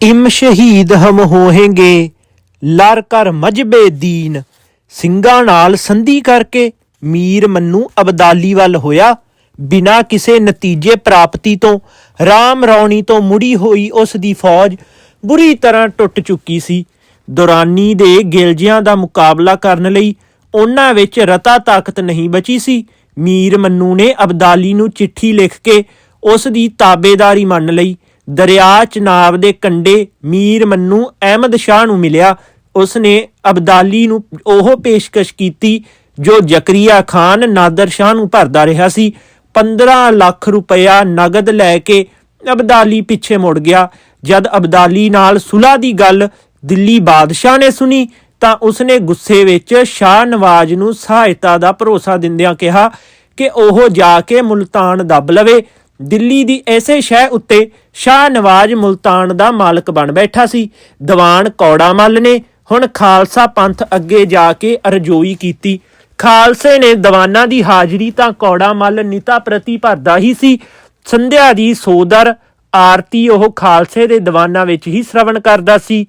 ਇਮ ਸ਼ਹੀਦ ਹਮ ਹੋਹੇਂਗੇ, ਲਰ ਕਰ ਮਜਬੇ ਦੀਨ। ਸਿੰਘਾਂ ਨਾਲ ਸੰਧੀ ਕਰਕੇ ਮੀਰ ਮੰਨੂ ਅਬਦਾਲੀ ਵੱਲ ਹੋਇਆ। ਬਿਨਾਂ ਕਿਸੇ ਨਤੀਜੇ ਪ੍ਰਾਪਤੀ ਤੋਂ, ਰਾਮ ਰੌਣੀ ਤੋਂ ਮੁੜੀ ਹੋਈ ਉਸ ਦੀ ਫੌਜ ਬੁਰੀ ਤਰ੍ਹਾਂ ਟੁੱਟ ਚੁੱਕੀ ਸੀ। ਦੁਰਾਨੀ ਦੇ ਗਿਲਜਿਆਂ ਦਾ ਮੁਕਾਬਲਾ ਕਰਨ ਲਈ ਉਹਨਾਂ ਵਿੱਚ ਰਤਾ ਤਾਕਤ ਨਹੀਂ ਬਚੀ ਸੀ। ਮੀਰ ਮੰਨੂ ਨੇ ਅਬਦਾਲੀ ਨੂੰ ਚਿੱਠੀ ਲਿਖ ਕੇ ਉਸ ਦੀ ਤਾਬੇਦਾਰੀ ਮੰਨ ਲਈ। ਦਰਿਆ ਚਨਾਬ ਦੇ ਕੰਢੇ ਮੀਰ ਮੰਨੂ ਅਹਿਮਦ ਸ਼ਾਹ ਨੂੰ ਮਿਲਿਆ। ਉਸ ਨੇ ਅਬਦਾਲੀ ਨੂੰ ਉਹ ਪੇਸ਼ਕਸ਼ ਕੀਤੀ ਜੋ ਜ਼ਕਰੀਆ ਖਾਨ ਨਾਦਰ ਸ਼ਾਹ ਨੂੰ ਭਰਦਾ ਰਿਹਾ ਸੀ। 15 ਲੱਖ ਰੁਪਇਆ ਨਗਦ ਲੈ ਕੇ ਅਬਦਾਲੀ ਪਿੱਛੇ ਮੁੜ ਗਿਆ। ਜਦ ਅਬਦਾਲੀ ਨਾਲ ਸੁਲਾ ਦੀ ਗੱਲ ਦਿੱਲੀ ਬਾਦਸ਼ਾਹ ਨੇ ਸੁਣੀ ਤਾਂ ਉਸਨੇ ਗੁੱਸੇ ਵਿੱਚ ਸ਼ਾਹ ਨਵਾਜ਼ ਨੂੰ ਸਹਾਇਤਾ ਦਾ ਭਰੋਸਾ ਦਿੰਦਿਆਂ ਕਿਹਾ ਕਿ ਉਹ ਜਾ ਕੇ ਮੁਲਤਾਨ ਦੱਬ ਲਵੇ। ਦਿੱਲੀ ਦੀ ਐਸੇ ਸ਼ਹਿ ਉੱਤੇ ਸ਼ਾਹ ਨਵਾਜ਼ ਮੁਲਤਾਨ ਦਾ ਮਾਲਕ ਬਣ ਬੈਠਾ ਸੀ। ਦੀਵਾਨ ਕੌੜਾ ਮੱਲ ਨੇ ਹੁਣ ਖਾਲਸਾ ਪੰਥ ਅੱਗੇ ਜਾ ਕੇ ਅਰਜ਼ੋਈ ਕੀਤੀ। ਖਾਲਸੇ ਨੇ ਦੀਵਾਨਾਂ ਦੀ ਹਾਜ਼ਰੀ ਤਾਂ ਕੌੜਾ ਮੱਲ ਨਿਤਾ ਪ੍ਰਤੀ ਭਰਦਾ ਹੀ ਸੀ। ਸੰਧਿਆ ਦੀ ਸੋਦਰ ਆਰਤੀ ਉਹ ਖਾਲਸੇ ਦੇ ਦੀਵਾਨਾਂ ਵਿੱਚ ਹੀ ਸ਼ਰਵਣ ਕਰਦਾ ਸੀ।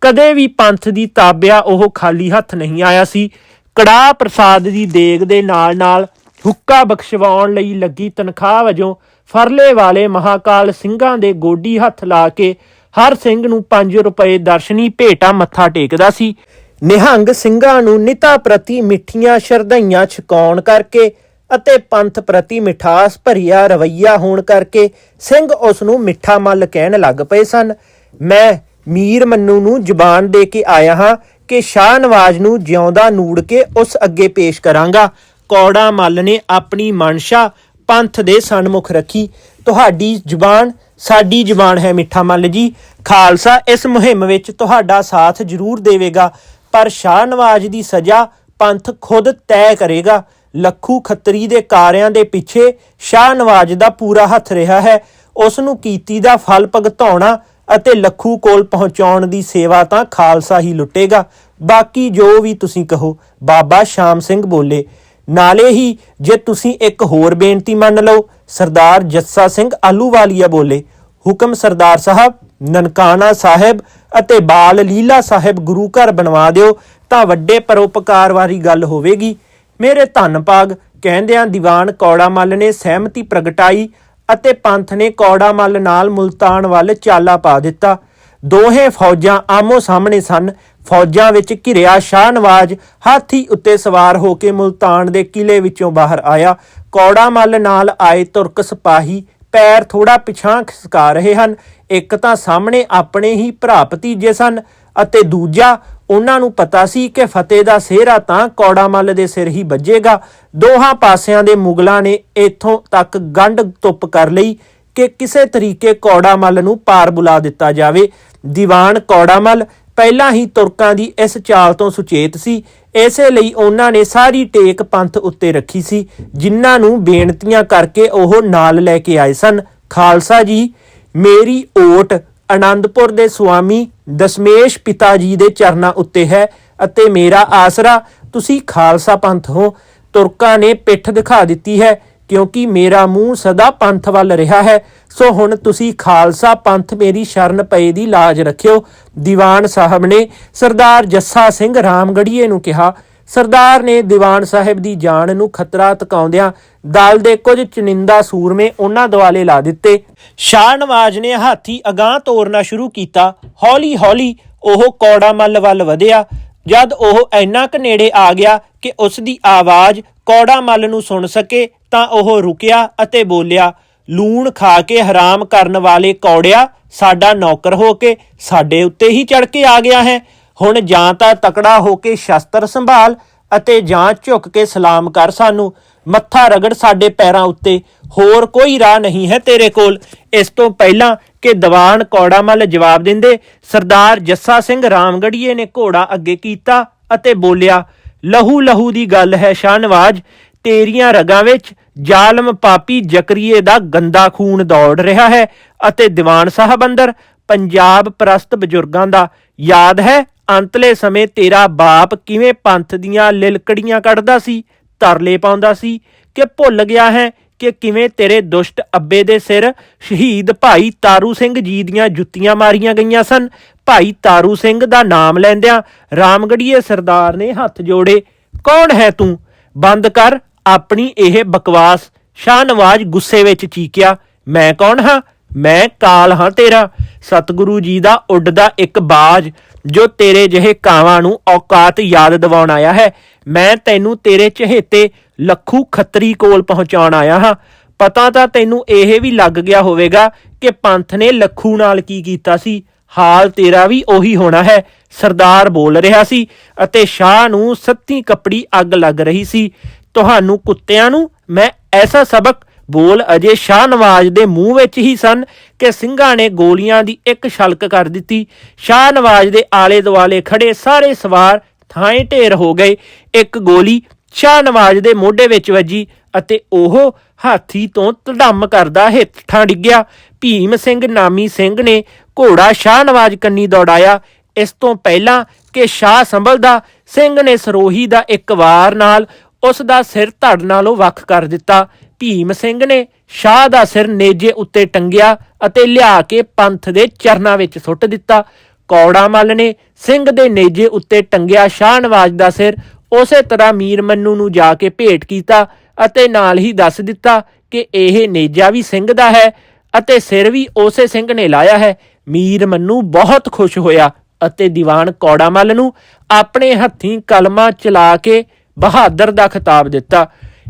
ਕਦੇ ਵੀ ਪੰਥ ਦੀ ਤਾਬਿਆ ਉਹ ਖਾਲੀ ਹੱਥ ਨਹੀਂ ਆਇਆ ਸੀ। ਕੜਾ ਪ੍ਰਸਾਦ ਦੀ ਦੇਗ ਦੇ ਨਾਲ-ਨਾਲ ਹੁੱਕਾ ਬਖਸ਼ਵਾਉਣ ਲਈ ਲੱਗੀ ਤਨਖਾਹ ਵਜੋਂ ਫਰਲੇ ਵਾਲੇ ਮਹਾਕਾਲ ਸਿੰਘਾਂ ਦੇ ਗੋਡੀ ਹੱਥ ਲਾ ਕੇ ਹਰ ਸਿੰਘ ਨੂੰ 5 ਰੁਪਏ ਦਰਸ਼ਨੀ ਭੇਟਾ ਮੱਥਾ ਟੇਕਦਾ ਸੀ। ਨਿਹੰਗ ਸਿੰਘਾਂ ਨੂੰ ਨਿਤਾ ਪ੍ਰਤੀ ਮਿੱਠੀਆਂ ਸ਼ਰਧਾਈਆਂ ਛਕਾਉਣ ਕਰਕੇ ਅਤੇ ਪੰਥ ਪ੍ਰਤੀ ਮਿਠਾਸ ਭਰੀਆ ਰਵਈਆ ਹੋਣ ਕਰਕੇ ਸਿੰਘ ਉਸ ਨੂੰ ਮਿੱਠਾ ਮੱਲ ਕਹਿਣ ਲੱਗ ਪਏ ਸਨ। ਮੈਂ ਮੀਰ ਮੰਨੂ ਨੂੰ ਜਬਾਨ ਦੇ ਕੇ ਆਇਆ ਹਾਂ ਕਿ ਸ਼ਾਹ ਨਵਾਜ਼ ਨੂੰ ਜਿਉਂਦਾ ਨੂੜ ਕੇ ਉਸ ਅੱਗੇ ਪੇਸ਼ ਕਰਾਂਗਾ। ਕੌੜਾ ਮੱਲ ਨੇ ਆਪਣੀ ਮਨਸ਼ਾ ਪੰਥ ਦੇ ਸਨਮੁਖ ਰੱਖੀ। ਤੁਹਾਡੀ ਜ਼ੁਬਾਨ ਸਾਡੀ ਜ਼ੁਬਾਨ ਹੈ ਮਿੱਠਾ ਮੱਲ ਜੀ। ਖਾਲਸਾ ਇਸ ਮੁਹਿੰਮ ਵਿੱਚ ਤੁਹਾਡਾ ਸਾਥ ਜ਼ਰੂਰ ਦੇਵੇਗਾ, ਪਰ ਸ਼ਾਹ ਨਵਾਜ਼ ਦੀ ਸਜ਼ਾ ਪੰਥ ਖੁਦ ਤੈਅ ਕਰੇਗਾ। ਲੱਖੂ ਖੱਤਰੀ ਦੇ ਕਾਰਿਆਂ ਦੇ ਪਿੱਛੇ ਸ਼ਾਹ ਨਵਾਜ਼ ਦਾ ਪੂਰਾ ਹੱਥ ਰਿਹਾ ਹੈ। ਉਸ ਨੂੰ ਕੀਤੀ ਦਾ ਫਲ ਭਗਤਾਉਣਾ ਅਤੇ ਲੱਖੂ ਕੋਲ ਪਹੁੰਚਾਉਣ ਦੀ ਸੇਵਾ ਤਾਂ ਖਾਲਸਾ ਹੀ ਲੁੱਟੇਗਾ। ਬਾਕੀ ਜੋ ਵੀ ਤੁਸੀਂ ਕਹੋ, ਬਾਬਾ ਸ਼ਾਮ ਸਿੰਘ ਬੋਲੇ। ਨਾਲੇ ਹੀ ਜੇ ਤੁਸੀਂ ਇੱਕ ਹੋਰ ਬੇਨਤੀ ਮੰਨ ਲਓ, ਸਰਦਾਰ ਜੱਸਾ ਸਿੰਘ ਆਲੂਵਾਲੀਆ ਬੋਲੇ, ਹੁਕਮ ਸਰਦਾਰ ਸਾਹਿਬ, ਨਨਕਾਣਾ ਸਾਹਿਬ ਅਤੇ ਬਾਲ ਲੀਲਾ ਸਾਹਿਬ ਗੁਰੂ ਘਰ ਬਣਵਾ ਦਿਓ, ਤਾਂ ਵੱਡੇ ਪਰਉਪਕਾਰ ਵਾਲੀ ਗੱਲ ਹੋਵੇਗੀ। ਮੇਰੇ ਧੰਨ ਭਾਗ ਕਹਿੰਦਿਆਂ ਦੀਵਾਨ ਕੌੜਾ ਮੱਲ ਨੇ ਸਹਿਮਤੀ ਪ੍ਰਗਟਾਈ ਅਤੇ ਪੰਥ ਨੇ ਕੌੜਾ ਮੱਲ ਨਾਲ ਮੁਲਤਾਨ ਵੱਲ ਚਾਲਾ ਪਾ ਦਿੱਤਾ। ਦੋਹੇ ਫੌਜਾਂ ਆਮੋ ਸਾਹਮਣੇ ਸਨ। ਫੌਜਾਂ ਵਿੱਚ ਘਿਰਿਆ ਸ਼ਾਹ ਨਵਾਜ਼ ਹਾਥੀ ਉੱਤੇ ਸਵਾਰ ਹੋ ਕੇ ਮੁਲਤਾਨ ਦੇ ਕਿਲੇ ਵਿੱਚੋਂ ਬਾਹਰ ਆਇਆ। ਕੌੜਾ ਮੱਲ ਨਾਲ ਆਏ ਤੁਰਕ ਸਿਪਾਹੀ ਪੈਰ ਥੋੜਾ ਪਿਛਾਂ ਖਿਸਕਾ ਰਹੇ ਹਨ। ਇੱਕ ਤਾਂ ਸਾਹਮਣੇ ਆਪਣੇ ਹੀ ਭਰਾ ਭਤੀਜੇ ਸਨ ਅਤੇ ਦੂਜਾ, ਉਹਨਾਂ ਨੂੰ ਪਤਾ ਸੀ ਕਿ ਫਤਿਹ ਦਾ ਸਿਹਰਾ ਤਾਂ ਕੌੜਾ ਮੱਲ ਦੇ ਸਿਰ ਹੀ ਵੱਜੇਗਾ। ਦੋਹਾਂ ਪਾਸਿਆਂ ਦੇ ਮੁਗਲਾਂ ਨੇ ਇੱਥੋਂ ਤੱਕ ਗੰਢ ਤੁੱਪ ਕਰ ਲਈ। ਕਿ ਕਿਸੇ ਤਰੀਕੇ ਕੌੜਾ ਮੱਲ ਨੂੰ ਪਾਰ ਬੁਲਾ ਦਿੱਤਾ ਜਾਵੇ। ਦੀਵਾਨ ਕੌੜਾ ਮੱਲ ਪਹਿਲਾਂ ਹੀ ਤੁਰਕਾਂ ਦੀ ਇਸ ਚਾਲ ਤੋਂ ਸੁਚੇਤ ਸੀ। ਇਸੇ ਲਈ ਉਹਨਾਂ ਨੇ ਸਾਰੀ ਟੇਕ ਪੰਥ ਉੱਤੇ ਰੱਖੀ ਸੀ, ਜਿਨ੍ਹਾਂ ਨੂੰ ਬੇਨਤੀਆਂ ਕਰਕੇ ਉਹ ਨਾਲ ਲੈ ਕੇ ਆਏ ਸਨ। ਖਾਲਸਾ ਜੀ, ਮੇਰੀ ਓਟ ਆਨੰਦਪੁਰ ਦੇ ਸੁਆਮੀ ਦਸ਼ਮੇਸ਼ ਪਿਤਾ ਜੀ ਦੇ ਚਰਨਾਂ ਉੱਤੇ ਹੈ ਅਤੇ ਮੇਰਾ ਆਸਰਾ, ਤੁਸੀਂ ਖਾਲਸਾ ਪੰਥ ਹੋ, ਤੁਰਕਾਂ ਨੇ ਪਿੱਠ ਦਿਖਾ ਦਿੱਤੀ ਹੈ ਕਿਉਂਕਿ ਮੇਰਾ ਮੂੰਹ ਸਦਾ ਪੰਥ ਵੱਲ ਰਿਹਾ ਹੈ, ਸੋ ਹੁਣ ਤੁਸੀਂ ਖਾਲਸਾ ਪੰਥ ਮੇਰੀ ਸ਼ਰਨ ਪਏ ਦੀ ਲਾਜ ਰੱਖਿਓ। ਦੀਵਾਨ ਸਾਹਿਬ ਨੇ ਸਰਦਾਰ ਜੱਸਾ ਸਿੰਘ ਰਾਮਗੜੀਏ ਨੂੰ ਕਿਹਾ, ਸਰਦਾਰ ਨੇ ਦੀਵਾਨ ਸਾਹਿਬ ਦੀ ਜਾਨ ਨੂੰ ਖਤਰਾ ਤਕਾਉਂਦਿਆਂ ਦਲ ਦੇ ਕੁਝ ਚੁਨਿੰਦਾ ਸੂਰਮੇ ਉਹਨਾਂ ਦੁਆਲੇ ਲਾ ਦਿੱਤੇ। ਸ਼ਾਹ ਨਵਾਜ਼ ਨੇ ਹਾਥੀ ਅਗਾਹ ਤੋਰਨਾ ਸ਼ੁਰੂ ਕੀਤਾ। ਹੌਲੀ-ਹੌਲੀ ਉਹ ਕੌੜਾ ਮੱਲ ਵੱਲ ਵਧਿਆ। ਜਦ ਉਹ ਇੰਨਾ ਕੁ ਨੇੜੇ ਆ ਗਿਆ ਕਿ ਉਸ ਦੀ ਆਵਾਜ਼ ਕੌੜਾ ਮੱਲ ਨੂੰ ਸੁਣ ਸਕੇ ਤਾਂ ਉਹ ਰੁਕਿਆ ਅਤੇ ਬੋਲਿਆ, ਲੂਣ ਖਾ ਕੇ ਹਰਾਮ ਕਰਨ ਵਾਲੇ ਕੌੜਿਆ, ਸਾਡਾ ਨੌਕਰ ਹੋ ਕੇ ਸਾਡੇ ਉੱਤੇ ਹੀ ਚੜ ਕੇ ਆ ਗਿਆ ਹੈ। ਹੁਣ ਜਾਂ ਤਾਂ ਤਕੜਾ ਹੋ ਕੇ ਸ਼ਸਤਰ ਸੰਭਾਲ ਅਤੇ ਜਾਂ ਝੁੱਕ ਕੇ ਸਲਾਮ ਕਰ ਸਾਨੂੰ। ਮੱਥਾ ਰਗੜ ਸਾਡੇ ਪੈਰਾਂ ਉੱਤੇ, ਹੋਰ ਕੋਈ ਰਾਹ ਨਹੀਂ ਹੈ ਤੇਰੇ ਕੋਲ। ਇਸ ਤੋਂ ਪਹਿਲਾਂ ਕਿ ਦੀਵਾਨ ਕੌੜਾ ਮੱਲ ਜਵਾਬ ਦਿੰਦੇ, ਸਰਦਾਰ ਜੱਸਾ ਸਿੰਘ ਰਾਮਗੜੀਏ ਨੇ ਘੋੜਾ ਅੱਗੇ ਕੀਤਾ ਅਤੇ ਬੋਲਿਆ ਲਹੂ ਲਹੂ ਦੀ ਗੱਲ ਹੈ ਸ਼ਾਹਨਵਾਜ ਤੇਰੀਆਂ ਰਗਾਂ ਵਿੱਚ ਜ਼ਾਲਮ ਪਾਪੀ ਜਕਰੀਏ ਦਾ ਗੰਦਾ ਖੂਨ ਦੌੜ ਰਿਹਾ ਹੈ ਅਤੇ ਦੀਵਾਨ ਸਾਹਿਬ ਅੰਦਰ ਪੰਜਾਬ ਪ੍ਰਸਤ ਬਜ਼ੁਰਗਾਂ ਦਾ ਯਾਦ ਹੈ, ਅੰਤਲੇ ਸਮੇਂ ਤੇਰਾ ਬਾਪ ਕਿਵੇਂ ਪੰਥ ਦੀਆਂ ਲਿਲਕੜੀਆਂ ਕੱਢਦਾ ਸੀ, ਤਰਲੇ ਪਾਉਂਦਾ ਸੀ ਕਿ ਭੁੱਲ ਗਿਆ ਹੈ ਕਿ ਕਿਵੇਂ ਤੇਰੇ ਦੁਸ਼ਟ ਅੱਬੇ ਦੇ ਸਿਰ ਸ਼ਹੀਦ ਭਾਈ ਤਾਰੂ ਸਿੰਘ ਜੀ ਦੀਆਂ ਜੁੱਤੀਆਂ ਮਾਰੀਆਂ ਗਈਆਂ ਸਨ। ਭਾਈ ਤਾਰੂ ਸਿੰਘ ਦਾ ਨਾਮ ਲੈਂਦਿਆਂ ਰਾਮਗੜੀਏ ਸਰਦਾਰ ਨੇ ਹੱਥ ਜੋੜੇ, ਕੌਣ ਹੈ ਤੂੰ? ਬੰਦ ਕਰ ਆਪਣੀ ਇਹ ਬਕਵਾਸ ਸ਼ਾਹਨਵਾਜ ਗੁੱਸੇ ਵਿੱਚ ਚੀਕਿਆ, ਮੈਂ ਕੌਣ ਹਾਂ? ਮੈਂ ਕਾਲ ਹਾਂ ਤੇਰਾ। ਸਤਿਗੁਰੂ ਜੀ ਦਾ ਉੱਡਦਾ ਇੱਕ ਬਾਜ ਜੋ ਤੇਰੇ ਜਿਹੇ ਕਾਵਾਂ ਨੂੰ ਔਕਾਤ ਯਾਦ ਦਿਵਾਉਣ ਆਇਆ ਹੈ। ਮੈਂ ਤੈਨੂੰ ਤੇਰੇ ਚਹੇਤੇ ਲੱਖੂ ਖੱਤਰੀ ਕੋਲ ਪਹੁੰਚਾਉਣ ਆਇਆ ਹਾਂ। ਪਤਾ ਤਾਂ ਤੈਨੂੰ ਇਹ ਵੀ ਲੱਗ ਗਿਆ ਹੋਵੇਗਾ ਕਿ ਪੰਥ ਨੇ ਲੱਖੂ ਨਾਲ ਕੀ ਕੀਤਾ ਸੀ। ਹਾਲ ਤੇਰਾ ਵੀ ਉਹੀ ਹੋਣਾ ਹੈ, ਸਰਦਾਰ ਬੋਲ ਰਿਹਾ ਸੀ ਅਤੇ ਸ਼ਾਹ ਨੂੰ ਸੱਤੀ ਕੱਪੜੀ ਅੱਗ ਲੱਗ ਰਹੀ ਸੀ। ਤੁਹਾਨੂੰ ਕੁੱਤਿਆਂ ਨੂੰ ਮੈਂ ਐਸਾ ਸਬਕ ਬੋਲ ਅਜੇ ਸ਼ਾਹ ਨਵਾਜ਼ ਦੇ ਮੂੰਹ ਵਿੱਚ ਹੀ ਸਨ ਕਿ ਸਿੰਘਾਂ ਨੇ ਗੋਲੀਆਂ ਦੀ ਇੱਕ ਛਲਕ ਕਰ ਦਿੱਤੀ। ਸ਼ਾਹ ਨਵਾਜ਼ ਦੇ ਆਲੇ ਦੁਆਲੇ ਖੜੇ ਸਾਰੇ ਸਵਾਰ ਥਾਂ ਢੇਰ ਹੋ ਗਏ। ਇੱਕ ਗੋਲੀ ਸ਼ਾਹ ਨਵਾਜ਼ ਦੇ ਮੋਢੇ ਵਿੱਚ ਵੱਜੀ ਅਤੇ ਉਹ ਹਾਥੀ ਤੋਂ ਧੜਮ ਕਰਦਾ ਹੇਠਾਂ ਡਿੱਗਿਆ। ਭੀਮ ਸਿੰਘ ਨਾਮੀ ਸਿੰਘ ਨੇ ਘੋੜਾ ਸ਼ਾਹ ਨਵਾਜ਼ ਕੰਨੀ ਦੌੜਾਇਆ। ਇਸ ਤੋਂ ਪਹਿਲਾਂ ਕਿ ਸ਼ਾਹ ਸੰਭਲਦਾ, ਸਿੰਘ ਨੇ ਸਰੋਹੀ ਦਾ ਇੱਕ ਵਾਰ ਨਾਲ ਉਸ ਦਾ ਸਿਰ ਧੜ ਨਾਲੋਂ ਵੱਖ ਕਰ ਦਿੱਤਾ। ਭੀਮ ਸਿੰਘ ਨੇ ਸ਼ਾਹ ਦਾ ਸਿਰ ਨੇਜੇ ਉੱਤੇ ਟੰਗਿਆ ਅਤੇ ਲਿਆ ਕੇ ਪੰਥ ਦੇ ਚਰਨਾਂ ਵਿੱਚ ਸੁੱਟ ਦਿੱਤਾ। ਕੌੜਾ ਮੱਲ ਨੇ ਸਿੰਘ ਦੇ ਨੇਜੇ ਉੱਤੇ ਟੰਗਿਆ ਸ਼ਾਹ ਨਵਾਜ਼ ਦਾ ਸਿਰ ਉਸੇ ਤਰ੍ਹਾਂ ਮੀਰ ਮੰਨੂ ਨੂੰ ਜਾ ਕੇ ਭੇਟ ਕੀਤਾ ਅਤੇ ਨਾਲ ਹੀ ਦੱਸ ਦਿੱਤਾ ਕਿ ਇਹ ਨੇਜਾ ਵੀ ਸਿੰਘ ਦਾ ਹੈ ਅਤੇ ਸਿਰ ਵੀ ਉਸੇ ਸਿੰਘ ਨੇ ਲਾਇਆ ਹੈ। ਮੀਰ ਮੰਨੂ ਬਹੁਤ ਖੁਸ਼ ਹੋਇਆ ਅਤੇ ਦੀਵਾਨ ਕੌੜਾ ਮੱਲ ਨੂੰ ਆਪਣੇ ਹੱਥੀਂ ਕਲਮਾ ਚਲਾ ਕੇ ਬਹਾਦਰ ਦਾ ਖਿਤਾਬ ਦਿੱਤਾ।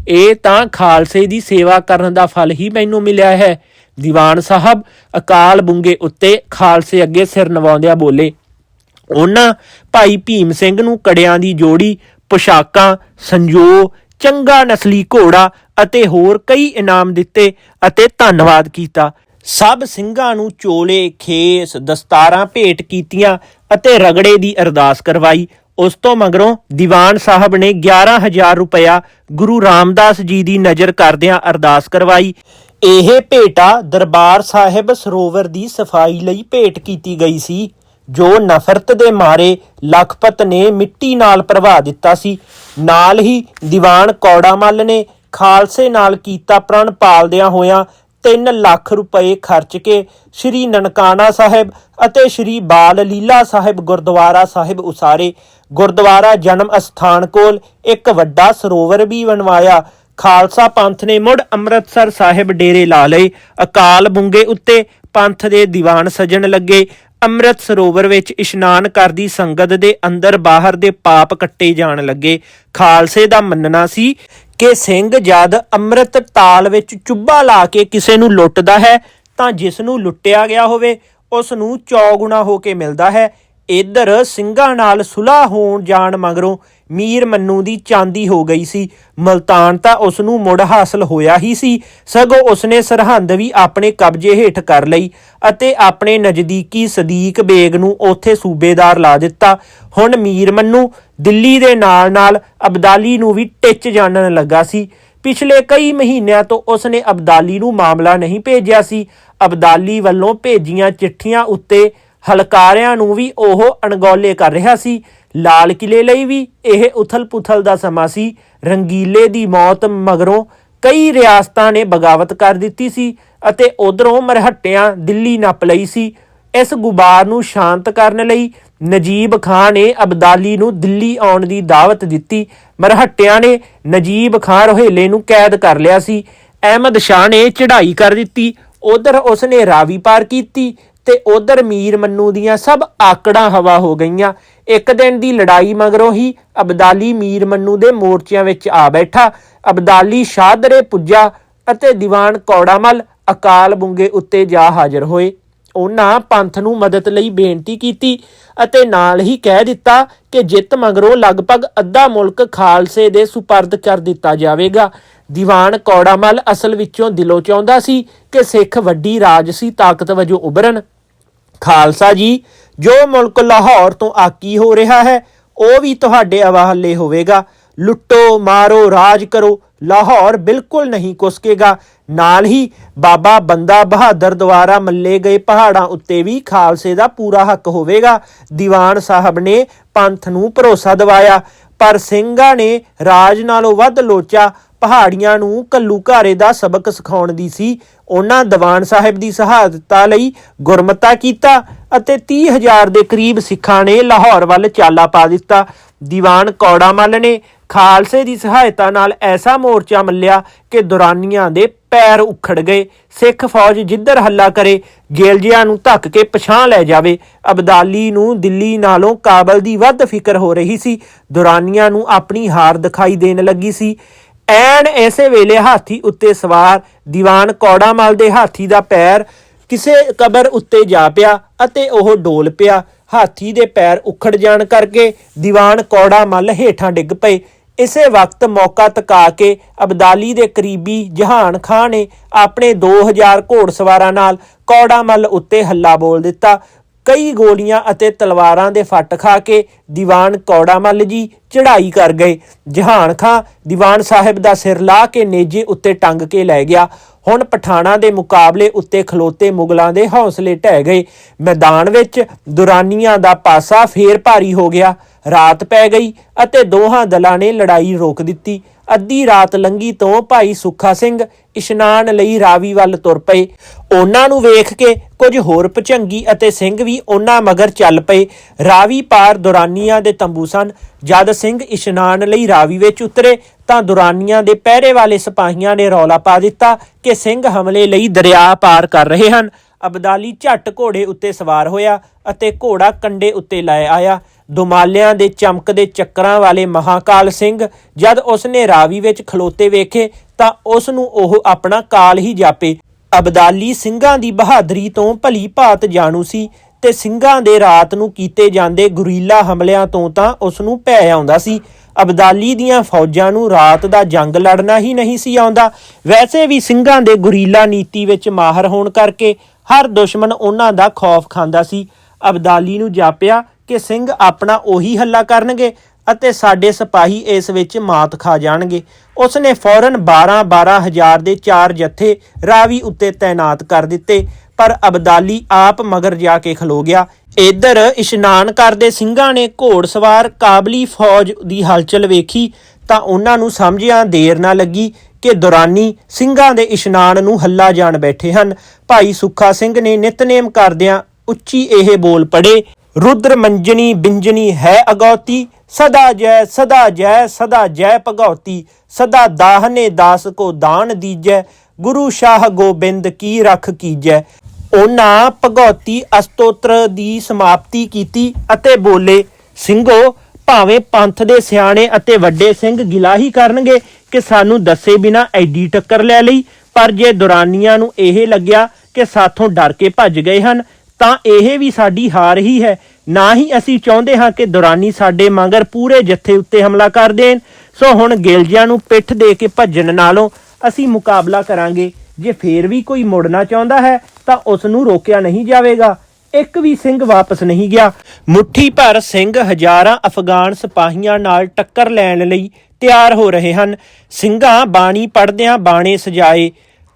ਇਹ ਤਾਂ ਖਾਲਸੇ ਦੀ ਸੇਵਾ ਕਰਨ ਦਾ ਫਲ ਹੀ ਮੈਨੂੰ ਮਿਲਿਆ ਹੈ। ਦੀਵਾਨ ਸਾਹਿਬ ਅਕਾਲ ਬੁੰਗੇ ਉੱਤੇ ਖਾਲਸੇ ਅੱਗੇ ਸਿਰ ਨਵਾਉਂਦਿਆਂ ਬੋਲੇ, ਉਹਨਾਂ ਭਾਈ ਭੀਮ ਸਿੰਘ ਨੂੰ ਕੜਿਆਂ ਦੀ ਜੋੜੀ, ਪੁਸ਼ਾਕਾਂ, ਸੰਜੋ, ਚੰਗਾ ਨਸਲੀ ਘੋੜਾ ਅਤੇ ਹੋਰ ਕਈ ਇਨਾਮ ਦਿੱਤੇ ਅਤੇ ਧੰਨਵਾਦ ਕੀਤਾ। ਸਭ ਸਿੰਘਾਂ ਨੂੰ ਚੋਲੇ, ਖੇਸ, ਦਸਤਾਰਾਂ ਭੇਟ ਕੀਤੀਆਂ ਅਤੇ ਰਗੜੇ ਦੀ ਅਰਦਾਸ ਕਰਵਾਈ। ਉਸ ਤੋਂ ਮਗਰੋਂ ਦੀਵਾਨ ਸਾਹਿਬ ਨੇ 11000 ਰੁਪਇਆ ਗੁਰੂ ਰਾਮਦਾਸ ਜੀ ਦੀ ਨਜ਼ਰ ਕਰਦਿਆਂ ਅਰਦਾਸ ਕਰਵਾਈ। ਇਹ ਭੇਟਾ ਦਰਬਾਰ ਸਾਹਿਬ ਸਰੋਵਰ ਦੀ ਸਫ਼ਾਈ ਲਈ ਭੇਟ ਕੀਤੀ ਗਈ ਸੀ, ਜੋ ਨਫ਼ਰਤ ਦੇ ਮਾਰੇ ਲਖਪਤ ਨੇ ਮਿੱਟੀ ਨਾਲ ਭਰਵਾ ਦਿੱਤਾ ਸੀ। ਨਾਲ ਹੀ ਦੀਵਾਨ ਕੌੜਾ ਮੱਲ ਨੇ ਖਾਲਸੇ ਨਾਲ ਕੀਤਾ ਪ੍ਰਣ ਪਾਲਦਿਆਂ ਹੋਇਆਂ 3 ਲੱਖ ਰੁਪਏ ਖਰਚ ਕੇ ਸ੍ਰੀ ਨਨਕਾਣਾ ਸਾਹਿਬ ਅਤੇ ਸ੍ਰੀ ਬਾਲ ਲੀਲਾ ਸਾਹਿਬ ਗੁਰਦੁਆਰਾ ਸਾਹਿਬ ਉਸਾਰੇ। ਗੁਰਦੁਆਰਾ ਜਨਮ ਅਸਥਾਨ ਕੋਲ ਇੱਕ ਵੱਡਾ ਸਰੋਵਰ ਵੀ ਬਣਵਾਇਆ। ਖਾਲਸਾ ਪੰਥ ਨੇ ਮੁੜ ਅੰਮ੍ਰਿਤਸਰ ਸਾਹਿਬ ਡੇਰੇ ਲਾ ਲਏ। ਅਕਾਲ ਬੁੰਗੇ ਉੱਤੇ ਪੰਥ ਦੇ ਦੀਵਾਨ ਸਜਣ ਲੱਗੇ। ਅੰਮ੍ਰਿਤ ਸਰੋਵਰ ਵਿੱਚ ਇਸ਼ਨਾਨ ਕਰਦੀ ਸੰਗਤ ਦੇ ਅੰਦਰ ਬਾਹਰ ਦੇ ਪਾਪ ਕੱਟੇ ਜਾਣ ਲੱਗੇ। ਖਾਲਸੇ ਦਾ ਮੰਨਣਾ ਸੀ ਕਿ ਸਿੰਘ ਜਦ ਅੰਮ੍ਰਿਤ ਤਾਲ ਵਿੱਚ ਚੁੱਭਾ ਲਾ ਕੇ ਕਿਸੇ ਨੂੰ ਲੁੱਟਦਾ ਹੈ, ਤਾਂ ਜਿਸ ਨੂੰ ਲੁੱਟਿਆ ਗਿਆ ਹੋਵੇ, ਉਸ ਨੂੰ ਚੌਗੁਣਾ ਹੋ ਕੇ ਮਿਲਦਾ ਹੈ। ਇਧਰ ਸਿੰਘਾਂ ਨਾਲ ਸੁਲਾਹ ਹੋਣ ਜਾਣ ਮਗਰੋਂ ਮੀਰ ਮੰਨੂ ਦੀ ਚਾਂਦੀ ਹੋ ਗਈ ਸੀ। ਮਲਤਾਨ ਤਾਂ ਉਸ ਨੂੰ ਮੁੜ ਹਾਸਲ ਹੋਇਆ ਹੀ ਸੀ। ਸਗੋਂ ਉਸਨੇ ਸਰਹੰਦ ਵੀ ਆਪਣੇ ਕਬਜ਼ੇ ਹੇਠ ਕਰ ਲਈ ਅਤੇ ਆਪਣੇ ਨਜ਼ਦੀਕੀ ਸਦੀਕ ਬੇਗ ਨੂੰ ਉੱਥੇ ਸੂਬੇਦਾਰ ਲਾ ਦਿੱਤਾ। ਹੁਣ ਮੀਰ ਮੰਨੂ ਦਿੱਲੀ ਦੇ ਨਾਲ-ਨਾਲ ਅਬਦਾਲੀ ਨੂੰ ਵੀ ਟਿੱਚ ਜਾਣਨ ਲੱਗਾ ਸੀ। ਪਿਛਲੇ ਕਈ ਮਹੀਨਿਆਂ ਤੋਂ ਉਸਨੇ ਅਬਦਾਲੀ ਨੂੰ ਮਾਮਲਾ ਨਹੀਂ ਭੇਜਿਆ ਸੀ। ਅਬਦਾਲੀ ਵੱਲੋਂ ਭੇਜੀਆਂ ਚਿੱਠੀਆਂ ਉੱਤੇ ਹਲਕਾਰਿਆਂ ਨੂੰ ਵੀ ਉਹ ਅਣਗੌਲੇ ਕਰ ਰਿਹਾ ਸੀ। ਲਾਲ ਕਿਲੇ ਲਈ ਵੀ ਇਹ ਉਥਲ-ਪੁਥਲ ਦਾ ਸਮਾਂ ਸੀ। ਰੰਗੀਲੇ ਦੀ ਮੌਤ ਮਗਰੋਂ ਕਈ ਰਿਆਸਤਾਂ ਨੇ ਬਗਾਵਤ ਕਰ ਦਿੱਤੀ ਸੀ ਅਤੇ ਉਧਰੋਂ ਮਰਹੱਟਿਆਂ ਦਿੱਲੀ ਨੱਪ ਲਈ ਸੀ। ਇਸ ਗੁਬਾਰ ਨੂੰ ਸ਼ਾਂਤ ਕਰਨ ਲਈ ਨਜੀਬ ਖਾਨ ਨੇ ਅਬਦਾਲੀ ਨੂੰ ਦਿੱਲੀ ਆਉਣ ਦੀ ਦਾਵਤ ਦਿੱਤੀ। ਮਰਹੱਟਿਆਂ ਨੇ ਨਜੀਬ ਖਾਨ ਰੋਹੇਲੇ ਨੂੰ ਕੈਦ ਕਰ ਲਿਆ ਸੀ। ਅਹਿਮਦ ਸ਼ਾਹ ਨੇ ਚੜ੍ਹਾਈ ਕਰ ਦਿੱਤੀ। ਉਧਰ ਉਸਨੇ ਰਾਵੀ ਪਾਰ ਕੀਤੀ। ਤੇ ਉਧਰ ਮੀਰ ਮੰਨੂ ਦੀਆਂ ਸਭ ਆਕੜਾਂ ਹਵਾ ਹੋ ਗਈਆਂ। ਇੱਕ ਦਿਨ ਦੀ ਲੜਾਈ ਮਗਰੋਂ ਹੀ ਅਬਦਾਲੀ ਮੀਰ ਮੰਨੂ ਦੇ ਮੋਰਚਿਆਂ ਵਿੱਚ ਆ ਬੈਠਾ। ਅਬਦਾਲੀ ਸ਼ਾਹਦਰੇ ਪੁੱਜਾ ਅਤੇ ਦੀਵਾਨ ਕੌੜਾਮਲ ਅਕਾਲ ਬੁੰਗੇ ਉੱਤੇ ਜਾ ਹਾਜ਼ਰ ਹੋਏ। ਉਹਨਾਂ ਪੰਥ ਨੂੰ ਮਦਦ ਲਈ ਬੇਨਤੀ ਕੀਤੀ ਅਤੇ ਨਾਲ ਹੀ ਕਹਿ ਦਿੱਤਾ ਕਿ ਜਿੱਤ ਮਗਰੋਂ ਲਗਭਗ ਅੱਧਾ ਮੁਲਕ ਖਾਲਸੇ ਦੇ ਸੁਪਰਦ ਕਰ ਦਿੱਤਾ ਜਾਵੇਗਾ। ਦੀਵਾਨ ਕੌੜਾਮਲ ਅਸਲ ਵਿੱਚੋਂ ਦਿਲੋਂ ਚਾਹੁੰਦਾ ਸੀ ਕਿ ਸਿੱਖ ਵੱਡੀ ਰਾਜਸੀ ਤਾਕਤ ਵਜੋਂ ਉਭਰਨ। ਖਾਲਸਾ ਜੀ, ਜੋ ਮੁਲਕ ਲਾਹੌਰ ਤੋਂ ਆਕੀ ਹੋ ਰਿਹਾ ਹੈ, ਉਹ ਵੀ ਤੁਹਾਡੇ ਹਵਾਲੇ ਹੋਵੇਗਾ। ਲੁੱਟੋ, ਮਾਰੋ, ਰਾਜ ਕਰੋ, ਲਾਹੌਰ ਬਿਲਕੁਲ ਨਹੀਂ ਕੁਸਕੇਗਾ ਨਾਲ ਹੀ ਬਾਬਾ ਬੰਦਾ ਬਹਾਦਰ ਦੁਆਰਾ ਮੱਲੇ ਗਏ ਪਹਾੜਾਂ ਉੱਤੇ ਵੀ ਖਾਲਸੇ ਦਾ ਪੂਰਾ ਹੱਕ ਹੋਵੇਗਾ। ਦੀਵਾਨ ਸਾਹਿਬ ਨੇ ਪੰਥ ਨੂੰ ਭਰੋਸਾ ਦਿਵਾਇਆ। ਪਰ ਸਿੰਘਾਂ ਨੇ ਰਾਜ ਨਾਲੋਂ ਵੱਧ ਲੋਚਾ ਪਹਾੜੀਆਂ ਨੂੰ ਕੱਲੂਘਾਰੇ ਦਾ ਸਬਕ ਸਿਖਾਉਣ ਦੀ ਸੀ। ਉਹਨਾਂ ਦੀਵਾਨ ਸਾਹਿਬ ਦੀ ਸ਼ਹਾਦਤਾ ਲਈ ਗੁਰਮਤਾ ਕੀਤਾ ਅਤੇ 30000 ਦੇ ਕਰੀਬ ਸਿੱਖਾਂ ਨੇ ਲਾਹੌਰ ਵੱਲ ਚਾਲਾ ਪਾ ਦਿੱਤਾ। ਦੀਵਾਨ ਕੌੜਾ ਮੱਲ ਨੇ ਖਾਲਸੇ ਦੀ ਸਹਾਇਤਾ ਨਾਲ ਐਸਾ ਮੋਰਚਾ ਮੱਲਿਆ ਕਿ ਦੁਰਾਨੀਆਂ ਦੇ ਪੈਰ ਉਖੜ ਗਏ। ਸਿੱਖ ਫੌਜ ਜਿੱਧਰ ਹੱਲਾ ਕਰੇ ਜੇਲਜ਼ਿਆਂ ਨੂੰ ਧੱਕ ਕੇ ਪਛਾਣ ਲੈ ਜਾਵੇ। ਅਬਦਾਲੀ ਨੂੰ ਦਿੱਲੀ ਨਾਲੋਂ ਕਾਬਲ ਦੀ ਵੱਧ ਫਿਕਰ ਹੋ ਰਹੀ ਸੀ। ਦੁਰਾਨੀਆਂ ਨੂੰ ਆਪਣੀ ਹਾਰ ਦਿਖਾਈ ਦੇਣ ਲੱਗੀ ਸੀ। ਐਨ ਐਸੇ ਵੇਲੇ ਹਾਥੀ ਉੱਤੇ ਸਵਾਰ, ਦੀਵਾਨ ਕੌੜਾਮਲ ਦੇ ਹਾਥੀ ਦਾ ਪੈਰ ਕਿਸੇ ਕਬਰ ਉੱਤੇ ਜਾ ਪਿਆ ਅਤੇ ਉਹ ਡੋਲ ਪਿਆ। ਹਾਥੀ ਦੇ ਪੈਰ ਉਖੜ ਜਾਣ ਕਰਕੇ ਦੀਵਾਨ ਕੌੜਾ ਮੱਲ ਹੇਠਾਂ ਡਿੱਗ ਪਏ। ਇਸੇ ਵਕਤ ਮੌਕਾ ਤਕਾ ਕੇ ਅਬਦਾਲੀ ਦੇ ਕਰੀਬੀ ਜਹਾਨ ਖਾਨ ਨੇ ਆਪਣੇ 2000 ਘੋੜਸਵਾਰਾਂ ਨਾਲ ਕੌੜਾਮਲ ਉੱਤੇ ਹੱਲਾ ਬੋਲ ਦਿੱਤਾ। ਕਈ ਗੋਲੀਆਂ ਅਤੇ ਤਲਵਾਰਾਂ ਦੇ ਫੱਟ ਖਾ ਕੇ ਦੀਵਾਨ ਕੌੜਾ ਮੱਲ ਜੀ ਚੜ੍ਹਾਈ ਕਰ ਗਏ। ਜਹਾਨ ਖਾਂ ਦੀਵਾਨ ਸਾਹਿਬ ਦਾ ਸਿਰ ਲਾ ਕੇ ਨੇਜੇ ਉੱਤੇ ਟੰਗ ਕੇ ਲੈ ਗਿਆ। ਹੁਣ ਪਠਾਣਾ ਦੇ ਮੁਕਾਬਲੇ ਉੱਤੇ ਖਲੋਤੇ ਮੁਗਲਾਂ ਦੇ ਹੌਸਲੇ ਢਹਿ ਗਏ। ਮੈਦਾਨ ਵਿੱਚ ਦੁਰਾਨੀਆਂ ਦਾ ਪਾਸਾ ਫੇਰ ਭਾਰੀ ਹੋ ਗਿਆ। ਰਾਤ ਪੈ ਗਈ ਅਤੇ ਦੋਹਾਂ ਦਲਾਂ ਨੇ ਲੜਾਈ ਰੋਕ ਦਿੱਤੀ। ਅੱਧੀ ਰਾਤ ਲੰਗੀ ਤੋਂ ਭਾਈ ਸੁੱਖਾ ਸਿੰਘ ਇਸ਼ਨਾਨ ਲਈ ਰਾਵੀ ਵੱਲ ਤੁਰ ਪਏ। ਉਹਨਾਂ ਨੂੰ ਵੇਖ ਕੇ ਕੁਝ ਹੋਰ ਭਚੰਗੀ ਅਤੇ ਸਿੰਘ ਵੀ ਉਹਨਾਂ ਮਗਰ ਚੱਲ ਪਏ। ਰਾਵੀ ਪਾਰ ਦੁਰਾਨੀਆਂ ਦੇ ਤੰਬੂ ਸਨ। ਜਦ ਸਿੰਘ ਇਸ਼ਨਾਨ ਲਈ ਰਾਵੀ ਵਿੱਚ ਉਤਰੇ ਤਾਂ ਦੁਰਾਨੀਆਂ ਦੇ ਪਹਿਰੇ ਵਾਲੇ ਸਿਪਾਹੀਆਂ ਨੇ ਰੌਲਾ ਪਾ ਦਿੱਤਾ ਕਿ ਸਿੰਘ ਹਮਲੇ ਲਈ ਦਰਿਆ ਪਾਰ ਕਰ ਰਹੇ ਹਨ। ਅਬਦਾਲੀ ਝੱਟ ਘੋੜੇ ਉੱਤੇ ਸਵਾਰ ਹੋਇਆ ਅਤੇ ਘੋੜਾ ਕੰਡੇ ਉੱਤੇ ਲੈ ਆਇਆ। ਦੁਮਾਲਿਆਂ ਦੇ ਚਮਕਦੇ ਚੱਕਰਾਂ ਵਾਲੇ ਮਹਾਕਾਲ ਸਿੰਘ ਜਦ ਉਸਨੇ ਰਾਵੀ ਵਿੱਚ ਖਲੋਤੇ ਵੇਖੇ ਤਾਂ ਉਸ ਨੂੰ ਉਹ ਆਪਣਾ ਕਾਲ ਹੀ ਜਾਪੇ। ਅਬਦਾਲੀ ਸਿੰਘਾਂ ਦੀ ਬਹਾਦਰੀ ਤੋਂ ਭਲੀ ਭਾਤ ਜਾਣੂ ਸੀ ਤੇ ਸਿੰਘਾਂ ਦੇ ਰਾਤ ਨੂੰ ਕੀਤੇ ਜਾਂਦੇ ਗੁਰੀਲਾ ਹਮਲਿਆਂ ਤੋਂ ਤਾਂ ਉਸ ਨੂੰ ਭੈ ਆਉਂਦਾ ਸੀ। ਅਬਦਾਲੀ ਦੀਆਂ ਫੌਜਾਂ ਨੂੰ ਰਾਤ ਦਾ ਜੰਗ ਲੜਨਾ ਹੀ ਨਹੀਂ ਸੀ ਆਉਂਦਾ। ਵੈਸੇ ਵੀ ਸਿੰਘਾਂ ਦੇ ਗੁਰੀਲਾ ਨੀਤੀ ਵਿੱਚ ਮਾਹਰ ਹੋਣ ਕਰਕੇ ਹਰ ਦੁਸ਼ਮਣ ਉਹਨਾਂ ਦਾ ਖੌਫ ਖਾਂਦਾ ਸੀ। ਅਬਦਾਲੀ ਨੂੰ ਜਾਪਿਆ ਕਿ ਸਿੰਘ ਆਪਣਾ ਉਹੀ ਹੱਲਾ ਕਰਨਗੇ ਅਤੇ ਸਾਡੇ ਸਿਪਾਹੀ ਇਸ ਵਿੱਚ ਮਾਤ ਖਾ ਜਾਣਗੇ। ਉਸਨੇ ਫੌਰਨ 12-12 ਹਜ਼ਾਰ ਦੇ ਚਾਰ ਜੱਥੇ ਰਾਵੀ ਉੱਤੇ ਤਾਇਨਾਤ ਕਰ ਦਿੱਤੇ, ਪਰ ਅਬਦਾਲੀ ਆਪ ਮਗਰ ਜਾ ਕੇ ਖਲੋ ਗਿਆ। ਇਧਰ ਇਸ਼ਨਾਨ ਕਰਦੇ ਸਿੰਘਾਂ ਨੇ ਘੋੜਸਵਾਰ ਕਾਬਲੀ ਫੌਜ ਦੀ ਹਲਚਲ ਵੇਖੀ ਤਾਂ ਉਹਨਾਂ ਨੂੰ ਸਮਝਿਆ ਦੇਰ ਨਾ ਲੱਗੀ ਕਿ ਦੌਰਾਨੀ ਸਿੰਘਾਂ ਦੇ ਇਸ਼ਨਾਨ ਨੂੰ ਹੱਲਾ ਜਾਣ ਬੈਠੇ ਹਨ। ਭਾਈ ਸੁੱਖਾ ਸਿੰਘ ਨੇ ਨਿਤਨੇਮ ਕਰਦਿਆਂ ਉੱਚੀ ਇਹ ਬੋਲ ਪੜੇ ਰੁਦਰ ਮੰਜਣੀ ਬਿੰਜਣੀ ਹੈ ਅਗੌਤੀ, ਸਦਾ ਜੈ ਸਦਾ ਜੈ ਸਦਾ ਜੈ ਭਗਉਤੀ ਸਦਾ ਦਾਹਨੇ ਦਾਸ ਕੋ ਦਾਨ ਦੀਜੈ, ਗੁਰੂ ਸ਼ਾਹ ਗੋਬਿੰਦ ਕੀ ਰਖ ਕੀਜੈ। ਉਹਨਾਂ ਭਗਉਤੀ ਅਸਤੋਤਰ ਦੀ ਸਮਾਪਤੀ ਕੀਤੀ ਅਤੇ ਬੋਲੇ, ਸਿੰਘੋ, ਭਾਵੇਂ ਪੰਥ ਦੇ ਸਿਆਣੇ ਅਤੇ ਵੱਡੇ ਸਿੰਘ ਗਿਲਾਹੀ ਕਰਨਗੇ ਕਿ ਸਾਨੂੰ ਦੱਸੇ ਬਿਨਾ ਐਡੀ ਟੱਕਰ ਲੈ ਲਈ, ਪਰ ਜੇ ਦੁਰਾਨੀਆਂ ਨੂੰ ਇਹ ਲੱਗਿਆ ਕਿ ਸਾਥੋਂ ਡਰ ਕੇ ਭੱਜ ਗਏ ਹਨ, ਤਾਂ ਇਹ ਵੀ ਸਾਡੀ ਹਾਰ ਹੀ ਹੈ। ਨਾ ਹੀ ਅਸੀਂ ਚਾਹੁੰਦੇ ਹਾਂ ਕਿ ਦੁਰਾਨੀ ਸਾਡੇ ਮਗਰ ਪੂਰੇ ਜੱਥੇ ਉੱਤੇ ਹਮਲਾ ਕਰ ਦੇਣ। ਸੋ ਹੁਣ ਗਿਲਜੀਆਂ ਨੂੰ ਪਿੱਠ ਦੇ ਕੇ ਭੱਜਣ ਨਾਲੋਂ ਅਸੀਂ ਮੁਕਾਬਲਾ ਕਰਾਂਗੇ। ਜੇ ਫੇਰ ਵੀ ਕੋਈ ਮੁੜਨਾ ਚਾਹੁੰਦਾ ਹੈ, ਤਾਂ ਉਸ ਨੂੰ ਰੋਕਿਆ ਨਹੀਂ ਜਾਵੇਗਾ। ਇੱਕ ਵੀ ਸਿੰਘ ਵਾਪਸ ਨਹੀਂ ਗਿਆ। ਮੁੱਠੀ ਭਰ ਸਿੰਘ ਹਜ਼ਾਰਾਂ ਅਫਗਾਨ ਸਿਪਾਹੀਆਂ ਨਾਲ ਟੱਕਰ ਲੈਣ ਲਈ ਤਿਆਰ ਹੋ ਰਹੇ ਹਨ। ਸਿੰਘਾਂ ਬਾਣੀ ਪੜਦਿਆਂ ਬਾਣੇ ਸਜਾਏ,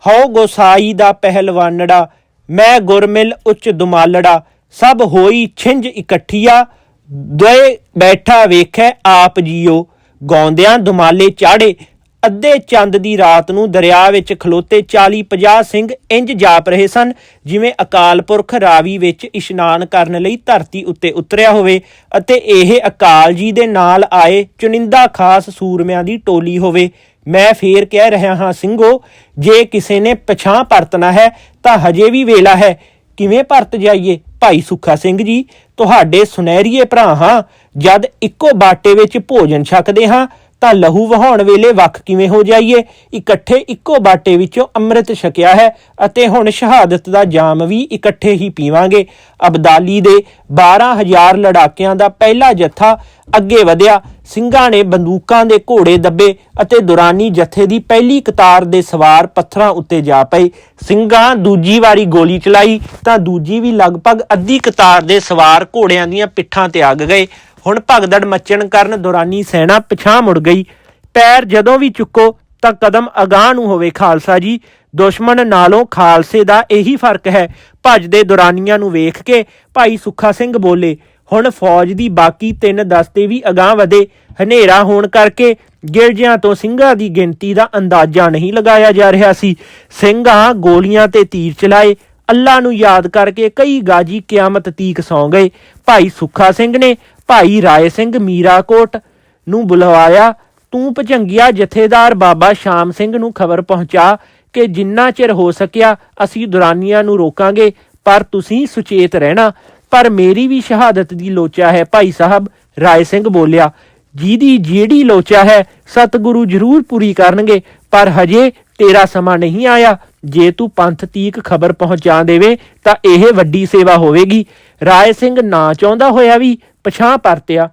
ਹਉ ਗੋਸਾਈ ਦਾ ਪਹਿਲਵਾਨੜਾ, ਮੈਂ ਗੁਰਮਿਲ ਉੱਚ ਦੁਮਾਲੜਾ, ਸਭ ਹੋਈ ਛਿੰਝ ਇਕੱਠੀਆ, ਦੋਏ ਬੈਠਾ ਵੇਖੈ ਆਪ ਜੀਓ, ਗਾਉਂਦਿਆਂ ਦੁਮਾਲੇ ਚਾੜੇ ਅੱਧੇ ਚੰਦ ਦੀ ਰਾਤ ਨੂੰ ਦਰਿਆ ਵਿੱਚ ਖਲੋਤੇ 40-50 ਸਿੰਘ ਇੰਜ ਜਾਪ ਰਹੇ ਸਨ, ਜਿਵੇਂ ਅਕਾਲ ਪੁਰਖ ਰਾਵੀ ਵਿੱਚ ਇਸ਼ਨਾਨ ਕਰਨ ਲਈ ਧਰਤੀ ਉੱਤੇ ਉਤਰਿਆ ਹੋਵੇ ਅਤੇ ਇਹ ਅਕਾਲ ਜੀ ਦੇ ਨਾਲ ਆਏ ਚੁਣਿੰਦਾ ਖਾਸ ਸੂਰਮਿਆਂ ਦੀ ਟੋਲੀ ਹੋਵੇ। ਮੈਂ ਫੇਰ ਕਹਿ ਰਿਹਾ ਹਾਂ, ਸਿੰਘੋ, ਜੇ ਕਿਸੇ ਨੇ ਪਛਾਂ ਪਰਤਣਾ ਹੈ, ਤਾਂ ਹਜੇ ਵੀ ਵੇਲਾ ਹੈ। ਕਿਵੇਂ ਪਰਤ ਜਾਈਏ, ਭਾਈ ਸੁੱਖਾ ਸਿੰਘ ਜੀ? ਤੁਹਾਡੇ ਸੁਨਹਿਰੀਏ ਭਰਾ ਹਾਂ, ਜਦ ਇੱਕੋ ਬਾਟੇ ਵਿੱਚ ਭੋਜਨ ਛਕਦੇ ਹਾਂ ਤਾਂ ਲਹੂ ਵਹਾਉਣ ਵੇਲੇ ਵੱਖ ਕਿਵੇਂ ਹੋ ਜਾਈਏ? ਇਕੱਠੇ ਇੱਕੋ ਬਾਟੇ ਵਿੱਚੋਂ ਅੰਮ੍ਰਿਤ ਛਕਿਆ ਹੈ ਅਤੇ ਹੁਣ ਸ਼ਹਾਦਤ ਦਾ ਜਾਮ ਵੀ ਇਕੱਠੇ ਹੀ ਪੀਵਾਂਗੇ। ਅਬਦਾਲੀ ਦੇ 12000 ਲੜਾਕਿਆਂ ਦਾ ਪਹਿਲਾ ਜੱਥਾ ਅੱਗੇ ਵਧਿਆ। ਸਿੰਘਾਂ ਨੇ ਬੰਦੂਕਾਂ ਦੇ ਘੋੜੇ ਦੱਬੇ ਅਤੇ ਦੁਰਾਨੀ ਜਥੇ ਦੀ ਪਹਿਲੀ ਕਤਾਰ ਦੇ ਸਵਾਰ ਪੱਥਰਾਂ ਉੱਤੇ ਜਾ ਪਏ। ਸਿੰਘਾਂ ਦੂਜੀ ਵਾਰੀ ਗੋਲੀ ਚਲਾਈ ਤਾਂ ਦੂਜੀ ਵੀ ਲਗਭਗ ਅੱਧੀ ਕਤਾਰ ਦੇ ਸਵਾਰ ਘੋੜਿਆਂ ਦੀਆਂ ਪਿੱਠਾਂ ਤੇ ਅੱਗ ਗਏ। ਹੁਣ ਭਗਦੜ ਮੱਚਣ ਕਰਨ ਦੌਰਾਨੀ ਸੈਨਾ ਪਿਛਾਂ ਮੁੜ ਗਈ। ਪੈਰ ਜਦੋਂ ਵੀ ਚੁੱਕੋ ਤਾਂ ਕਦਮ ਅਗਾਹ ਨੂੰ ਹੋਵੇ ਖਾਲਸਾ ਜੀ। ਦੁਸ਼ਮਣ ਨਾਲੋਂ ਖਾਲਸੇ ਦਾ ਇਹੀ ਫ਼ਰਕ ਹੈ। ਭੱਜਦੇ ਦੌਰਾਨੀਆਂ ਨੂੰ ਵੇਖ ਕੇ ਭਾਈ ਸੁੱਖਾ ਸਿੰਘ ਬੋਲੇ, ਹੁਣ ਫੌਜ ਦੀ ਬਾਕੀ ਤਿੰਨ ਦਸਤੇ ਵੀ ਅਗਾਂਹ ਵਧੇ। ਹਨੇਰਾ ਹੋਣ ਕਰਕੇ ਗਿਰਜਿਆਂ ਤੋਂ ਸਿੰਘਾਂ ਦੀ ਗਿਣਤੀ ਦਾ ਅੰਦਾਜ਼ਾ ਨਹੀਂ ਲਗਾਇਆ ਜਾ ਰਿਹਾ ਸੀ। ਸਿੰਘਾਂ ਗੋਲੀਆਂ ਤੇ ਤੀਰ ਚਲਾਏ। ਅੱਲਾ ਨੂੰ ਯਾਦ ਕਰਕੇ ਕਈ ਗਾਜੀ ਕਿਆਮਤ ਤੀਕ ਸੌਂ ਗਏ। ਭਾਈ ਸੁੱਖਾ ਸਿੰਘ ਨੇ ਭਾਈ ਰਾਏ ਸਿੰਘ ਮੀਰਾਕੋਟ ਨੂੰ ਬੁਲਵਾਇਆ। ਤੂੰ ਭਜੰਗਿਆ ਜਥੇਦਾਰ ਬਾਬਾ ਸ਼ਾਮ ਸਿੰਘ ਨੂੰ ਖਬਰ ਪਹੁੰਚਾ ਕਿ ਜਿੰਨਾ ਚਿਰ ਹੋ ਸਕਿਆ ਅਸੀਂ ਦੁਰਾਨੀਆਂ ਨੂੰ ਰੋਕਾਂਗੇ, ਪਰ ਤੁਸੀਂ ਸੁਚੇਤ ਰਹਿਣਾ। ਪਰ ਮੇਰੀ ਵੀ ਸ਼ਹਾਦਤ ਦੀ ਲੋਚਾ ਹੈ, ਭਾਈ ਸਾਹਿਬ, ਰਾਏ ਸਿੰਘ ਬੋਲਿਆ। ਜਿਹਦੀ ਜਿਹੜੀ ਲੋਚਾ ਹੈ, ਸਤਿਗੁਰੂ ਜ਼ਰੂਰ ਪੂਰੀ ਕਰਨਗੇ, ਪਰ ਹਜੇ ਤੇਰਾ ਸਮਾਂ ਨਹੀਂ ਆਇਆ। ਜੇ ਤੂੰ ਪੰਥ ਤੀਕ ਖਬਰ ਪਹੁੰਚਾ ਦੇਵੇ, ਤਾਂ ਇਹ ਵੱਡੀ ਸੇਵਾ ਹੋਵੇਗੀ। ਰਾਏ ਸਿੰਘ ਨਾ ਚਾਹੁੰਦਾ ਹੋਇਆ ਵੀ ਪਛਾਂ ਪਰਤਿਆ।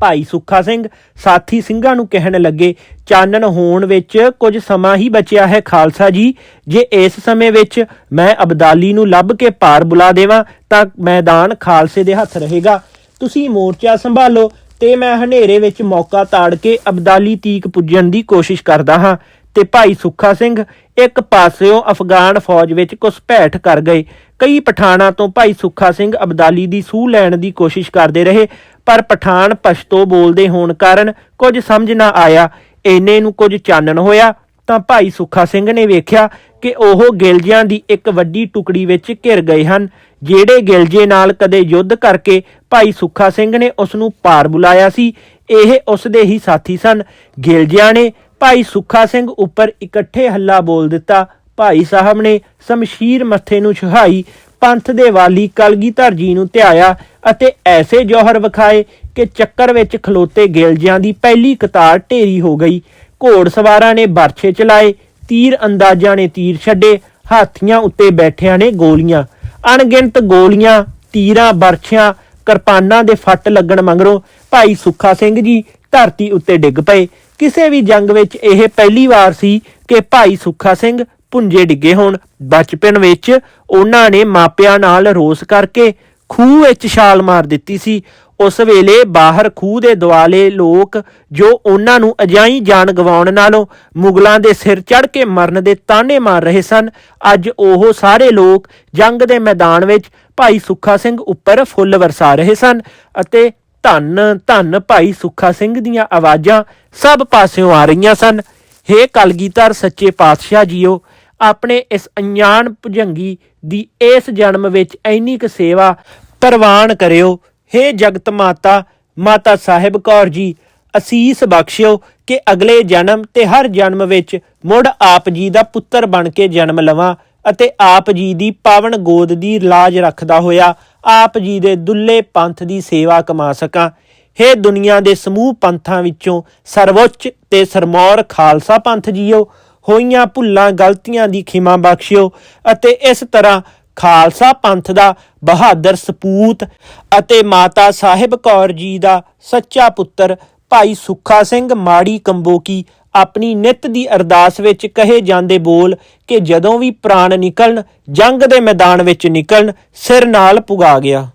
ਭਾਈ ਸੁੱਖਾ ਸਿੰਘ ਸਾਥੀ ਸਿੰਘਾਂ ਨੂੰ ਕਹਿਣ ਲੱਗੇ, ਚਾਨਣ ਹੋਣ ਵਿੱਚ ਕੁਝ ਸਮਾਂ ਹੀ ਬਚਿਆ ਹੈ ਖਾਲਸਾ ਜੀ। ਜੇ ਇਸ ਸਮੇਂ ਵਿੱਚ ਮੈਂ ਅਬਦਾਲੀ ਨੂੰ ਲੱਭ ਕੇ ਪਾਰ ਬੁਲਾ ਦੇਵਾਂ, ਤਾਂ ਮੈਦਾਨ ਖਾਲਸੇ ਦੇ ਹੱਥ ਰਹੇਗਾ। ਤੁਸੀਂ ਮੋਰਚਾ ਸੰਭਾਲੋ, ਤੇ ਮੈਂ ਹਨੇਰੇ ਵਿੱਚ ਮੌਕਾ ਤਾੜ ਕੇ ਅਬਦਾਲੀ ਤੀਕ ਪੁੱਜਣ ਦੀ ਕੋਸ਼ਿਸ਼ ਕਰਦਾ ਹਾਂ। ਤੇ ਭਾਈ ਸੁੱਖਾ ਸਿੰਘ ਇੱਕ ਪਾਸਿਓਂ ਅਫਗਾਨ ਫੌਜ ਵਿੱਚ ਘੁਸਪੈਠ ਕਰ ਗਏ। ਕਈ ਪਠਾਨਾਂ ਤੋਂ ਭਾਈ ਸੁੱਖਾ ਸਿੰਘ ਅਬਦਾਲੀ ਦੀ ਸੂਹ ਲੈਣ ਦੀ ਕੋਸ਼ਿਸ਼ ਕਰਦੇ ਰਹੇ, ਪਰ ਪਠਾਨ ਪਸ਼ਤੋ ਬੋਲਦੇ ਹੋਣ ਕਾਰਨ ਕੁਝ ਸਮਝ ਨਾ ਆਇਆ। ਇੰਨੇ ਨੂੰ ਕੁਝ ਚਾਨਣ ਹੋਇਆ ਤਾਂ ਭਾਈ ਸੁੱਖਾ ਸਿੰਘ ਨੇ ਵੇਖਿਆ ਕਿ ਉਹ ਗਿਲਜਿਆਂ ਦੀ ਇੱਕ ਵੱਡੀ ਟੁਕੜੀ ਵਿੱਚ ਘਿਰ ਗਏ ਹਨ, ਜਿਹੜੇ ਗਿਲਜੇ ਨਾਲ ਕਦੇ ਯੁੱਧ ਕਰਕੇ ਭਾਈ ਸੁੱਖਾ ਸਿੰਘ ਨੇ ਉਸ ਨੂੰ ਪਾਰ ਬੁਲਾਇਆ ਸੀ। ਇਹ ਉਸ ਦੇ ਹੀ ਸਾਥੀ ਸਨ। ਗਿਲਜਿਆਂ ਨੇ ਭਾਈ ਸੁੱਖਾ ਸਿੰਘ ਉੱਪਰ ਇਕੱਠੇ ਹੱਲਾ ਬੋਲ ਦਿੱਤਾ। ਭਾਈ ਸਾਹਿਬ ਨੇ ਸ਼ਮਸ਼ੀਰ ਮੱਥੇ ਨੂੰ ਛਹਾਈ, ਪੰਥ ਦੇ ਵਾਲੀ ਕਲਗੀਧਰ ਜੀ ਨੂੰ ਧਿਆਇਆ ਅਤੇ ਐਸੇ ਜੋਹਰ ਵਿਖਾਏ ਕਿ ਚੱਕਰ ਵਿੱਚ ਖਲੋਤੇ ਗਿਲਜਿਆਂ ਦੀ ਪਹਿਲੀ ਕਤਾਰ ਢੇਰੀ ਹੋ ਗਈ। ਘੋੜ ਸਵਾਰਾਂ ਨੇ ਬਰਛੇ ਚਲਾਏ, ਤੀਰ ਅੰਦਾਜ਼ਾਂ ਨੇ ਤੀਰ ਛੱਡੇ, ਹਾਥੀਆਂ ਉੱਤੇ ਬੈਠਿਆਂ ਨੇ ਗੋਲੀਆਂ। ਅਣਗਿਣਤ ਗੋਲੀਆਂ, ਤੀਰਾਂ ਬਰਛਿਆਂ ਕਿਰਪਾਨਾਂ ਦੇ ਫੱਟ ਲੱਗਣ ਮਗਰੋਂ ਭਾਈ ਸੁੱਖਾ ਸਿੰਘ ਜੀ ਧਰਤੀ ਉੱਤੇ ਡਿੱਗ ਪਏ। ਕਿਸੇ ਵੀ ਜੰਗ ਵਿੱਚ ਇਹ ਪਹਿਲੀ ਵਾਰ ਸੀ ਕਿ ਭਾਈ ਸੁੱਖਾ ਸਿੰਘ ਪੁੰਜੇ ਡਿੱਗੇ ਹੋਣ। ਬਚਪਨ ਵਿੱਚ ਉਹਨਾਂ ਨੇ ਮਾਪਿਆਂ ਨਾਲ ਰੋਸ ਕਰਕੇ ਖੂਹ ਵਿੱਚ ਛਾਲ ਮਾਰ ਦਿੱਤੀ ਸੀ। ਉਸ ਵੇਲੇ ਬਾਹਰ ਖੂਹ ਦੇ ਦੁਆਲੇ ਲੋਕ ਜੋ ਉਹਨਾਂ ਨੂੰ ਅਜਾਈ ਜਾਨ ਗਵਾਉਣ ਨਾਲੋਂ ਮੁਗਲਾਂ ਦੇ ਸਿਰ ਚੜ ਕੇ ਮਰਨ ਦੇ ਤਾਨੇ ਮਾਰ ਰਹੇ ਸਨ, ਅੱਜ ਉਹ ਸਾਰੇ ਲੋਕ ਜੰਗ ਦੇ ਮੈਦਾਨ ਵਿੱਚ ਭਾਈ ਸੁੱਖਾ ਸਿੰਘ ਉੱਪਰ ਫੁੱਲ ਵਰਸਾ ਰਹੇ ਸਨ ਅਤੇ ਧੰਨ ਧੰਨ ਭਾਈ ਸੁੱਖਾ ਸਿੰਘ ਦੀਆਂ ਆਵਾਜ਼ਾਂ ਸਭ ਪਾਸਿਓਂ ਆ ਰਹੀਆਂ ਸਨ। ਹੇ ਕਲਗੀਧਰ ਸੱਚੇ ਪਾਤਸ਼ਾਹ ਜੀਓ, ਆਪਣੇ ਇਸ ਅਣਜਾਣ ਭੁਜੰਗੀ ਦੀ ਇਸ ਜਨਮ ਵਿੱਚ ਐਨੀ ਕੁ ਸੇਵਾ ਪ੍ਰਵਾਨ ਕਰਿਓ। ਹੇ ਜਗਤ ਮਾਤਾ ਮਾਤਾ ਸਾਹਿਬ ਕੌਰ ਜੀ, ਅਸੀਸ ਬਖਸ਼ਿਓ ਕਿ ਅਗਲੇ ਜਨਮ ਤੇ ਹਰ ਜਨਮ ਵਿੱਚ ਮੁੜ ਆਪ ਜੀ ਦਾ ਪੁੱਤਰ ਬਣ ਕੇ ਜਨਮ ਲਵਾਂ ਅਤੇ ਆਪ ਜੀ ਦੀ ਪਾਵਨ ਗੋਦ ਦੀ ਲਾਜ ਰੱਖਦਾ ਹੋਇਆ ਆਪ ਜੀ ਦੇ ਦੁੱਲੇ ਪੰਥ ਦੀ ਸੇਵਾ ਕਮਾ ਸਕਾਂ। ਹੇ ਦੁਨੀਆ ਦੇ ਸਮੂਹ ਪੰਥਾਂ ਵਿੱਚੋਂ ਸਰਵੋੱਚ ਤੇ ਸਰਮੌਰ ਖਾਲਸਾ ਪੰਥ ਜੀਓ। ਹੋਈਆਂ ਭੁੱਲਾਂ ਗਲਤੀਆਂ ਦੀ ਖਿਮਾ ਬਖਸ਼ਿਓ ਅਤੇ ਇਸ ਤਰ੍ਹਾਂ ਖਾਲਸਾ ਪੰਥ ਦਾ ਬਹਾਦਰ ਸਪੂਤ ਅਤੇ ਮਾਤਾ ਸਾਹਿਬ ਕੌਰ ਜੀ ਦਾ ਸੱਚਾ ਪੁੱਤਰ ਭਾਈ ਸੁੱਖਾ ਸਿੰਘ ਮਾੜੀ ਕੰਬੋਕੀ ਆਪਣੀ ਨਿਤ ਦੀ ਅਰਦਾਸ ਵਿੱਚ ਕਹੇ ਜਾਂਦੇ ਬੋਲ ਕਿ ਜਦੋਂ ਵੀ ਪ੍ਰਾਣ ਨਿਕਲਣ, ਜੰਗ ਦੇ ਮੈਦਾਨ ਵਿੱਚ ਨਿਕਲਣ, ਸਿਰ ਨਾਲ ਪੁਗਾ ਗਿਆ।